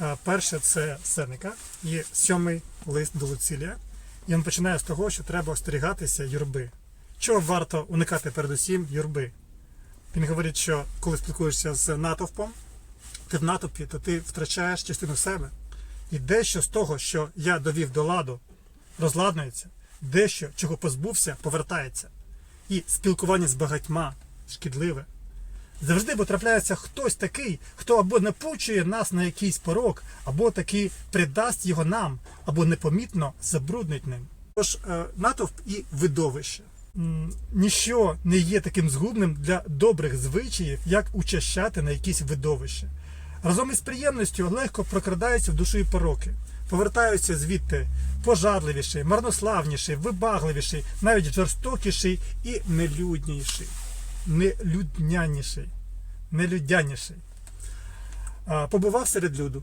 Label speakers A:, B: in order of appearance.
A: Е, Перше це Сенека, є сьомий лист до Луцилія. І він починає з того, що треба остерігатися юрби. Чого варто уникати передусім юрби? Він говорить, що коли спілкуєшся з натовпом, ти в натовпі, то ти втрачаєш частину себе. І дещо з того, що я довів до ладу, розладнується, дещо, чого позбувся, повертається. І спілкування з багатьма шкідливе. Завжди потрапляється хтось такий, хто або напучує нас на якийсь порок, або таки придасть його нам, або непомітно забруднить ним. Тож е, натовп і видовище. Ніщо не є таким згубним для добрих звичаїв, як учащати на якісь видовище. Разом із приємністю легко прокрадаються в душу і пороки, повертаються звідти пожарливіший, марнославніший, вибагливіший, навіть жорстокіший і нелюдніший нелюдняніший, нелюдяніший. Побував серед люду,